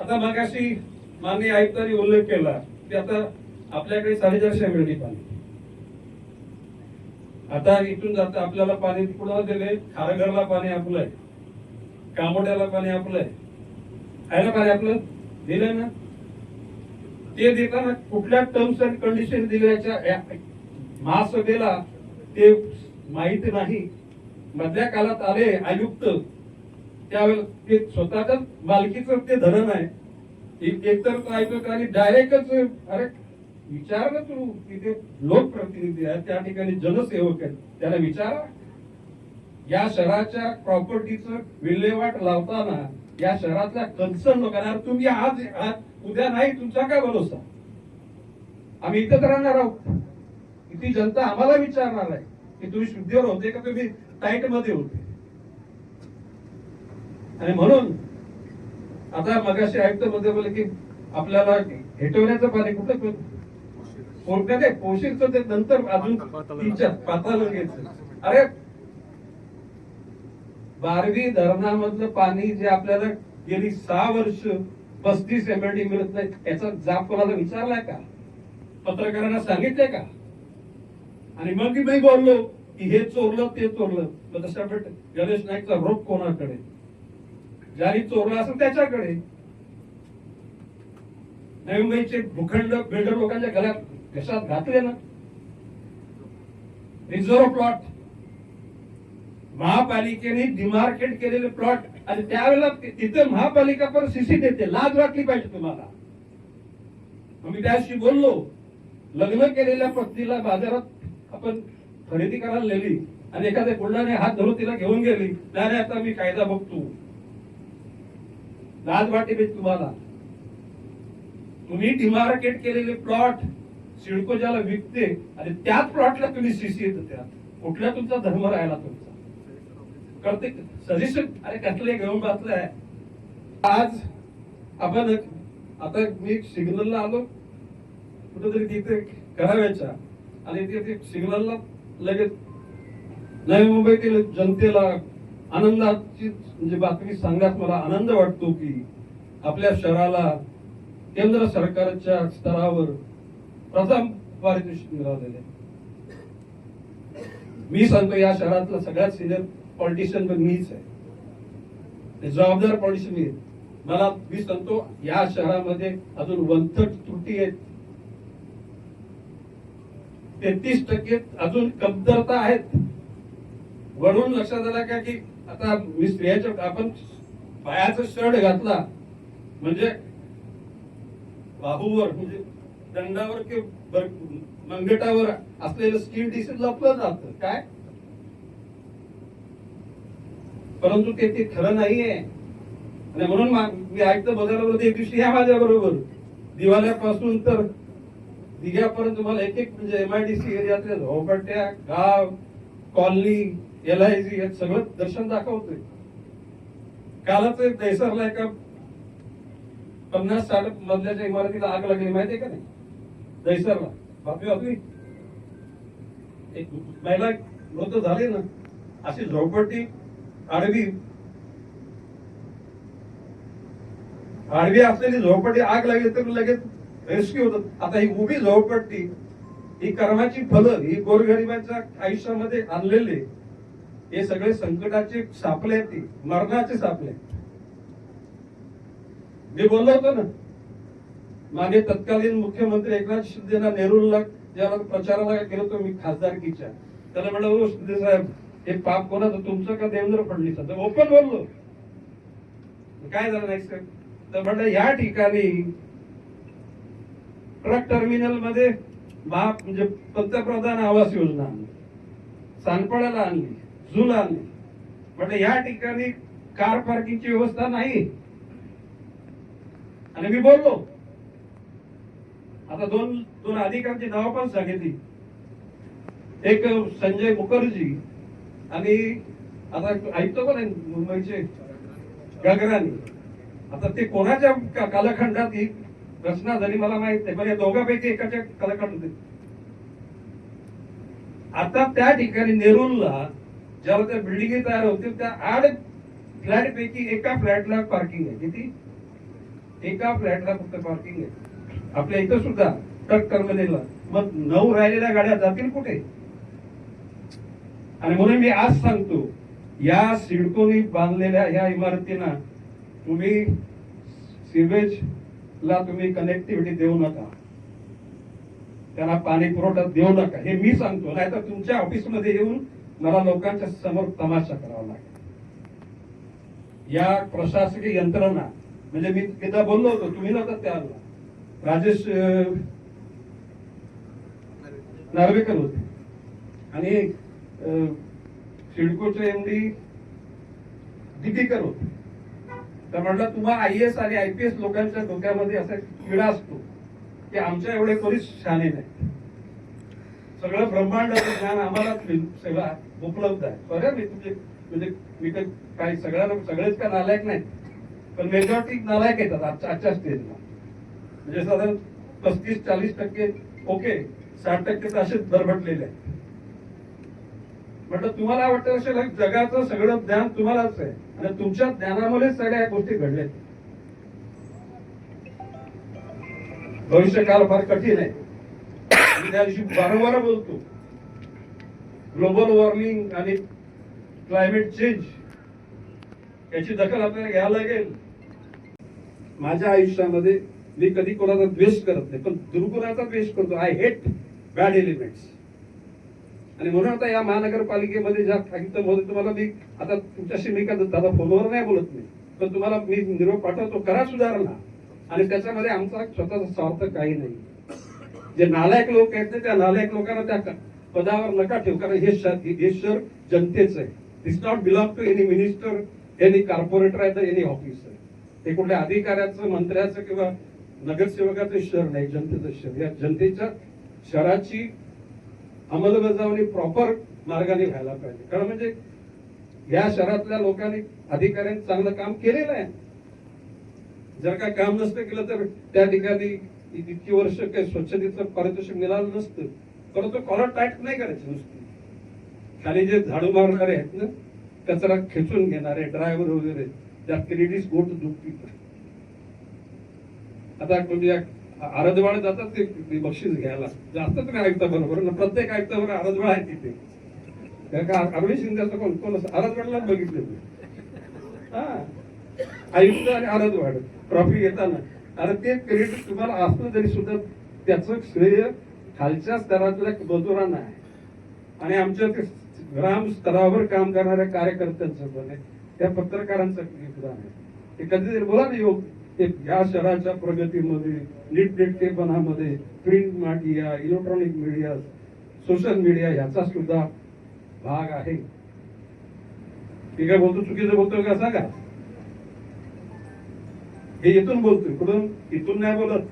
आता मगाशी माननीय आयुक्तांनी उल्लेख केला की आता आपल्याकडे साडेचारशे मिळणी पाणी आता इथून जाता आपल्याला पाणी कुणाला दिले खारघरला पाणी आपलं आहे. कामोड्याला पाणी आपलं आहे. ना पाणी आपलं? दिलं ना? ते देताना कुठल्या टर्म्स अँड कंडिशन दिल्याच्या मास महासभेला ते माहीत नाही. मधल्या काळात आले आयुक्त त्यावेळेस ते स्वतःच्या मालकीचं ते धरण आहे. एक- एकतर तो आणि डायरेक्टच अरे विचार ना तू तिथे लोकप्रतिनिधी आहेत त्या ठिकाणी जनसेवक आहेत त्याला विचारा. या शहराच्या प्रॉपर्टीचं विल्हेवाट लावताना या शहरातल्या कन्सर्न लोकांना तुम्ही आज आज उद्या नाही तुमचा काय भरोसा? आम्ही इथंच राहणार आहोत. इथे जनता आम्हाला विचारणार आहे की तुम्ही शुद्धीवर होते का? तुम्ही टाईटमध्ये होते. आणि म्हणून आता मगाशी आयुक्त मध्ये बोलले की आपल्याला हेटवण्याचं पाणी कुठं कोणत्या ते पोशीरचं ते नंतर अजून तिच्या पाताळ घ्यायचं. अरे बारवी धरणामधलं पाणी जे आपल्याला गेली सहा वर्ष पस्तीस एमएलडी मिळत नाही याचा जाप कोणाला विचारलाय का? पत्रकारांना सांगितलंय का? आणि मग मी बोललो की हे चोरलं ते चोरलं. मग तशा गणेश नाईकचा रोप कोणाकडे? ज्याने चोरला असेल त्याच्याकडे. नवी मुंबईचे भूखंड बिल्डर लोकांच्या गळ्यात घशात घातले ना. Reserve plot. महापालिकेने डिमार्केट केलेले प्लॉट आणि त्यावेळेला तिथे महापालिका पण सीसी देते. लाज वाटली पाहिजे तुम्हाला. मग मी त्याशी बोललो. लग्न केलेल्या पत्नीला बाजारात आपण खरेदी करायला नेली आणि एखाद्या गुंडाने हात धरून तिला घेऊन गेली. नाही, आता मी कायदा बघतो. लाज वाटे तुम्हाला. तुम्ही डिमार्केट केलेले प्लॉट सिडको ज्याला विकते आणि त्याच प्लॉटला तुम्ही सीसी येत त्यात. कुठला तुमचा धर्म राहिला तुमचा? करते सजेशन? अरे कसले घेऊन बसलाय आज आपण आता मी सिग्नलला आलो. कुठेतरी तिथे कराव्याच्या. आणि तिथे सिग्नलला लगेच नवी मुंबईतील जनतेला आनंदाची म्हणजे बातमी सांगण्यात मला आनंद वाटतो की आपल्या शहराला केंद्र सरकारच्या स्तरावर प्रथम पारितोषिक मिळालेले मी सांगतो या शहरातला सगळ्यात सिनियर पॉलिटिशियन पण मीच आहे. जबाबदार पॉलिटिशियन मी आहे. मला मी सांगतो या शहरामध्ये अजून वंथट त्रुटी आहेत. तेहतीस टक्के अजून कमतरता आहेत. वरून लक्षात आला का की आता मी स्त्रियाच्या आपण पायाचा शर्ट घातला म्हणजे बाहूवर म्हणजे दंडावर कि मंगटावर असलेलं स्किन डिसीज लपलं जात. काय? परंतु ते ते खरं नाहीये. आणि म्हणून मी ऐकतं बदलवर एक दिवशी या माझ्या बरोबर. दिवाळ्यापासून तर दिघ्यापर्यंत तुम्हाला एक एक म्हणजे एमआयडीसी एरियातल्या झोपडट्या गाव कॉलनी एल आय जी हे सगळं दर्शन दाखवतोय. कालच एक दैसरला एका पन्नास साठ मधल्याच्या इमारतीला आग लागली माहितीये का नाही? दैसरला बापी बापी एक महिला मृत झाली ना अशी झोपडटी आडवी आडवी असलेली झोपडटी आग लागली तर लगेच रेस्क्यू होत. आता ही उभी झोपडटी ही कर्माची फल ही गोरगरिबांच्या आयुष्यामध्ये आणलेले हे सगळे संकटाचे सापले आहेत ते मरणाचे सापले मी बोललो होतो ना मागे तत्कालीन मुख्यमंत्री एकनाथ शिंदेना नेहरूला ज्याला प्रचाराला गेलो होतो मी खासदारकीच्या. त्याला म्हणलं हो शिंदे साहेब हे पाप कोणाचं तुमचं का देवेंद्र फडणवीस ओपन बोललो. काय झालं नाही सर तर म्हटलं या ठिकाणी ट्रक टर्मिनलमध्ये महा म्हणजे पंतप्रधान आवास योजना आणली. सानपाड्याला आणली. झूल आणली म्हटलं या ठिकाणी कार पार्किंगची व्यवस्था नाही. आणि मी बोललो. आता दोन दोन अधिकाऱ्यांची नावं पण सांगितली. एक संजय मुखर्जी आणि आता ऐकतो पण आहे मुंबईचे? गगरानी. आता ते कोणाच्या कालखंडात ही रचना झाली मला माहीत नाही पण या दोघांपैकी एकाच्या कालखंड आता त्या ठिकाणी नेरूलला जेव्हा त्या बिल्डिंगी तयार होतील त्या आठ फ्लॅट पैकी एका फ्लॅटला पार्किंग आहे. किती? एका फ्लॅटला फक्त पार्किंग आहे. आपल्या इथं सुद्धा ट्रक टर्मिनलला मग नऊ राहिलेल्या गाड्या जातील कुठे? आणि म्हणून मी आज सांगतो या सिडकोनी बांधलेल्या या इमारतींना तुम्ही सिवेजला तुम्ही कनेक्टिव्हिटी देऊ नका. त्यांना पाणी पुरवठा देऊ नका. हे मी सांगतो. नाही तर तुमच्या ऑफिसमध्ये येऊन मला लोकांच्या समोर तमाशा करावा लागेल. या प्रशासकीय यंत्रणा म्हणजे मी एकदा बोललो होतो तुम्ही नव्हता त्या राजेश नार्वेकर होते. आणि अं, एम डी दिपीकर होते. तर म्हटलं तुम्हाला आय एस आणि आय पी एस लोकांच्या डोक्यामध्ये असा किडा असतो की आमच्या एवढे कोणीच शाने नाही सगळं ब्रह्मांडाचं ज्ञान आम्हाला सगळं उपलब्ध आहे. बरं मी तुझे म्हणजे मी काही काही सगळ्यांना सगळेच का नालायक नाही पण मेजॉरिटी नालायक येतात आजच्या आजच्या स्टेजला म्हणजे साधारण पस्तीस चाळीस टक्के ओके साठ टक्के तर असेच दरभटलेले आहेत. म्हटलं तुम्हाला वाटतं असेल जगाचं सगळं ज्ञान तुम्हालाच आहे आणि तुमच्या ज्ञानामुळे सगळ्या गोष्टी घडल्यात भविष्यकाळ फार कठीण आहे. त्या दिवशी वारंवार बोलतो. ग्लोबल वॉर्मिंग आणि क्लायमेट चेंज याची दखल आपल्याला घ्यायला लागेल. माझ्या आयुष्यामध्ये मी कधी कोणाचा द्वेष करत नाही पण दुर्गुणाचा द्वेष करतो. आय हेट बॅड एलिमेंट्स आणि म्हणून आता या महानगरपालिकेमध्ये ज्या सांगितलं मध्ये तुम्हाला मी आता तुमच्याशी मी का दादा फोनवर नाही बोलत नाही पण तुम्हाला मी निरोप पाठवतो करा सुधारणा. आणि त्याच्यामध्ये आमचा स्वतःचा स्वार्थ काही नाही. जे नालायक लोक आहेत ना, त्या नालायक लोकांना त्या पदावर नका ठेवू कारण हे शहर हे जनतेच आहे. It's not belong to any minister any corporator आहे तर एनी ऑफिसर हे कुठल्या अधिकाऱ्याचं मंत्र्याचं किंवा नगरसेवकाचं शहर नाही जनतेचं शहर या जनतेच्या शहराची अंमलबजावणी प्रॉपर मार्गाने व्हायला पाहिजे. कारण म्हणजे या शहरातल्या लोकांनी अधिकाऱ्यांनी चांगलं काम केलेलं आहे. जर का काम नसतं केलं तर त्या ठिकाणी इतकी वर्ष काही स्वच्छतेचं पारितोषिक मिळालं नसतं. परंतु कॉलर टाईट नाही करायची नुसती. खाली जे झाडू मारणारे आहेत ना कचरा खेचून घेणारे ड्रायव्हर वगैरे त्या क्रेडिट बोट टू आता म्हणजे आरदवाड जातात ते बक्षीस घ्यायला. जास्त तुम्ही ऐकता बरोबर ना प्रत्येक ऐकता बरोबर आरदवाड आहे तिथे. कारण का शिंदेचं कोण कोण असं आरदवाडला बघितलं मी. हा. आयुक्त आणि आरदवाड ट्रॉफी घेताना. आणि ते क्रेडिट तुम्हाला असलं तरी सुद्धा त्याचं श्रेय खालच्या स्तरातल्या मजुरांना आहे. आणि आमच्या ते ग्राम स्तरावर काम करणाऱ्या कार्यकर्त्यांचं पण आहे. त्या पत्रकारांचं योगदान आहे. ते कधीतरी बोला ना योग या शहराच्या प्रगतीमध्ये नीटनेटकेपणामध्ये print media electronic media social media याचा सुद्धा भाग आहे. ठीक आहे बोलतो चुकीचं बोलतो का? सांगा. हे इथून बोलतोय कुठून? इथून नाही बोलत.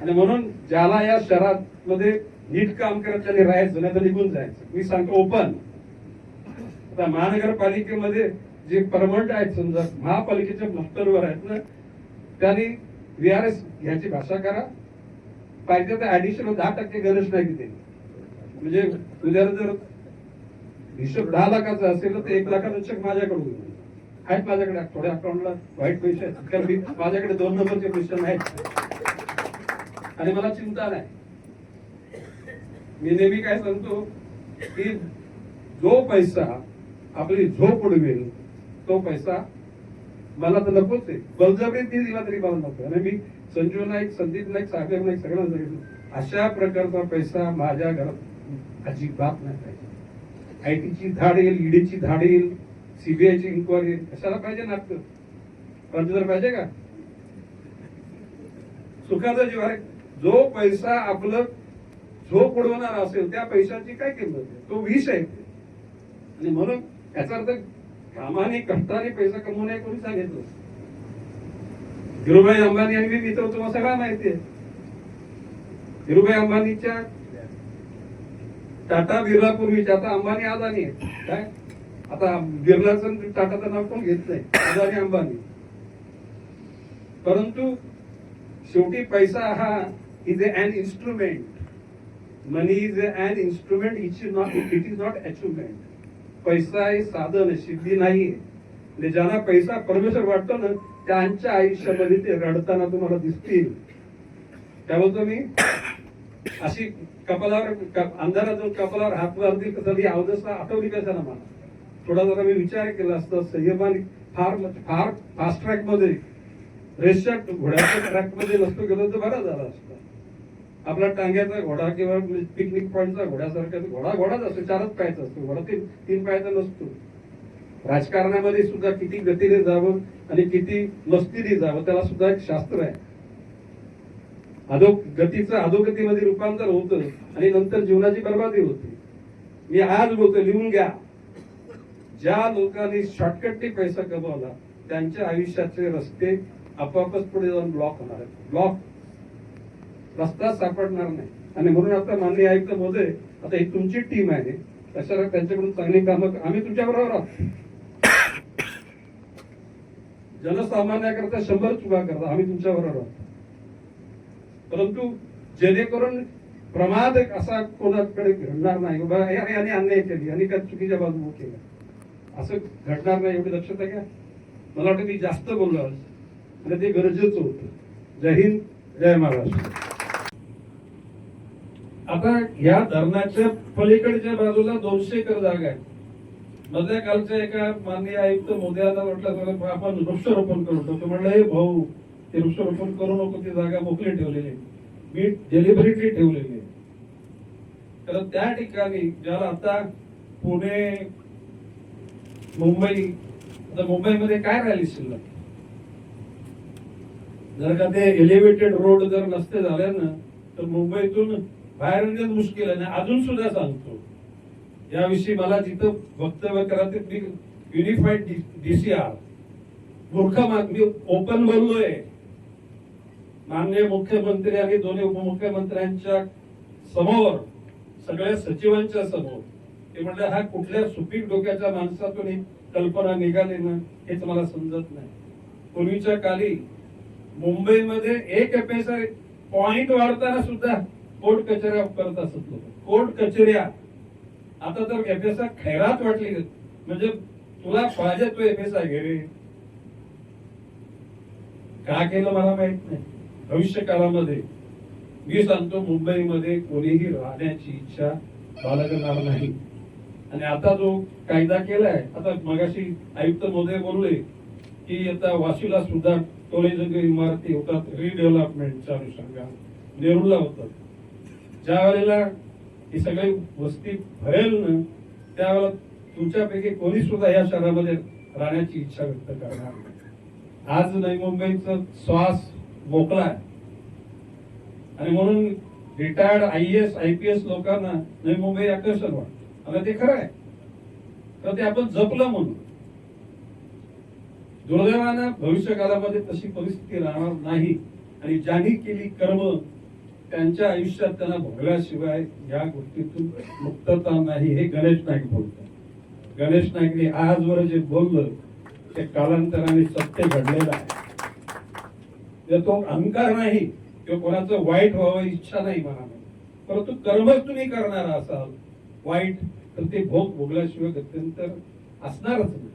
आणि म्हणून ज्याला या शहरात मध्ये नीट काम करत त्याने राहायचं नाही तर निघून जायचं. मी सांगतो ओपन आता महानगरपालिकेमध्ये जे परमनंट आहेत समजा महापालिकेच्या मस्तरवर आहेत ना त्यांनी एस ह्याची भाषा करा. पाहिजे तर ऍडिशनल दहा टक्के गरज नाही तिथे. म्हणजे तुझ्या जर हिशोब दहा लाखाचा असेल तर एक लाखाचा चेक माझ्याकडून आहेत माझ्याकडे. थोड्या अकाउंटला वाईट पैसे आहेत. कारण मी माझ्याकडे दोन नंबरचे पैसे नाहीत. आणि मला चिंता नाही. मी नेहमी काय सांगतो की जो पैसा आपली झोप उडवेल तो पैसा मला तर नकोच आहे. बळजबरीने दिला तरी मला नको आणि मी संजीव नाईक संदीप नाईक सागर नाईक सगळं सांगितलं अशा प्रकारचा पैसा माझ्या घरात अजिबात नाही पाहिजे. आयटीची धाड येईल ईडीची धाड येईल सीबीआयची इन्क्वायरी कशाला पाहिजे नाटक पंचवीस पाहिजे का? सुखाचा जीव आहे. जो पैसा आपलं झोप उडवणार असेल त्या पैशाची काय किंमत तो विष आहे. आणि म्हणून याचा अर्थ कामाने कष्टाने पैसा कमवणे कोणी सांगितलं धीरुभाई अंबानी आणि मी मित्र तुम्हाला सगळ्या माहिती आहे. धीरुभाई अंबानीच्या टाटा बिर्ला पूर्वीच्या आता अंबानी अदानी आहे. काय? आता बिर्लाचं टाटाचं नाव कोण घेत नाही अदानी अंबानी. परंतु शेवटी पैसा हा is an instrument money is an instrument it is not it is not achievement पैसा हे साधन सिद्धी नाही म्हणजे ज्यांना पैसा परमेश्वर वाटतो ना त्यांच्या आयुष्यामध्ये ते रडताना तुम्हाला दिसतील. त्यामुळे तुम्ही अशी कपालावर क- अंधारात जाऊन कपालावर हात मारतील कसं ती अवदसा आठवली कशाला मला? थोडा जरा मी विचार केला असता संयमाने फार फार फास्ट ट्रॅकमध्ये रेसच्या घोड्याच्या ट्रॅकमध्ये नसतो गेलो तर बरा झाला असता. आपला टांग्याचा घोडा किंवा पिकनिक पॉइंटचा घोड्यासारखा घोडा घोडाच असतो चारच पायाचा असतो घोडा तीन तीन पायाचा नसतो. राजकारणामध्ये सुद्धा किती गतीने जावं आणि किती मस्तीने जावं त्याला सुद्धा एक शास्त्र आहे. अधो गतीचं अधोगतीमध्ये रूपांतर होतं आणि नंतर जीवनाची बर्बादी होते. मी आज बोलतो लिहून घ्या. ज्या लोकांनी शॉर्टकटने पैसा कमवला त्यांच्या आयुष्याचे रस्ते आपोआपच पुढे जाऊन ब्लॉक होणार आहेत. ब्लॉक रस्ता सापडणार नाही. आणि म्हणून आता माननीय आयुक्त मोदे आता ही तुमची टीम आहे. कशाला त्यांच्याकडून चांगली कामं आम्ही तुमच्या बरोबर आहोत. जनसामान्याकरता शंभर चुका करता आम्ही तुमच्या बरोबर आहोत. परंतु जेणेकरून प्रमाद असा कोणाकडे घडणार नाही. बाबा याने अन्याय केली. आणि त्या चुकीच्या बाजू केला असं घडणार नाही एवढी दक्षता घ्या. मला वाटतं मी जास्त बोललो आणि ते गरजेचं होतं. जय हिंद जय महाराष्ट्र. आता या धरणाच्या पलीकडच्या बाजूला दोनशे एकर जागा आहे. मधल्या कालच्या एका माननीय आयुक्त मोदयांना म्हटलं आपण वृक्षारोपण करू. तो म्हणलं हे भाऊ ते वृक्षारोपण करू नको ती जागा मोकळी ठेवलेली मी डेलिबरेटली ठेवलेली आहे. तर त्या ठिकाणी ज्याला आता पुणे मुंबई आता मुंबईमध्ये काय राहिली शिल्लक? जर का ते एलिव्हेटेड रोड जर नसते झाले ना तर मुंबईतून बाहेर येण्यात मुश्किल आहे. अजून सुद्धा सांगतो याविषयी मला जिथं वक्तव्य करायचं मी युनिफाईड डीसीआर मूर्ख मी ओपन बोललोय. माननीय मुख्यमंत्री आणि दोन्ही उपमुख्यमंत्र्यांच्या समोर सगळ्या सचिवांच्या समोर. ते म्हणलं हा कुठल्या सुपीक डोक्याच्या माणसातून ही कल्पना निघाली ना हेच मला समजत नाही. पूर्वीच्या काली मुंबईमध्ये एक पैसा पॉइंट वाढताना सुद्धा कोर्ट कचेऱ्या करत असत लोक कोर्ट कचेऱ्या. आता तर एफएसआय खैरात वाटली म्हणजे तुला पाहिजे तू एफएसआय घे रे. का केलं मला माहीत नाही. भविष्य काळामध्ये मी सांगतो मुंबईमध्ये कोणीही राहण्याची इच्छा बाळगणार नाही. आणि आता जो कायदा केलाय आता मगाशी आयुक्त मोदय बोलले की आता वाशीला सुद्धा टोलेजंग इमारती होतात रिडेव्हलपमेंटच्या अनुषंगाने. नेरूळला होतात. ज्या वेळेला ही सगळी वस्ती भरेल ना त्यावेळेला तुमच्यापैकी कोणी सुद्धा या शहरामध्ये राहण्याची इच्छा व्यक्त करणार आज नवी मुंबईचा श्वास मोकळा आहे आणि म्हणून retired I S I P S लोकांना नवी मुंबई आकर्षण वाटत. आणि ते खरं आहे. तर ते आपण जपलं म्हणून. दुर्दैवानं भविष्य काळामध्ये तशी परिस्थिती राहणार नाही. आणि ज्यांनी केली कर्म त्यांच्या आयुष्यात त्यांना भोगल्याशिवाय या गोष्टीतून मुक्तता नाही. हे गणेश नाईक बोलतात. गणेश नाईकने आजवर जे बोललं ते कालांतराने सत्य घडलेलं आहे. तो अहंकार नाही किंवा कोणाचं वाईट व्हावं इच्छा नाही मनामध्ये. परंतु कर्मच तुम्ही करणार असाल. वाईट तर ते भोग भोगल्याशिवाय गत्यंतर असणारच नाही.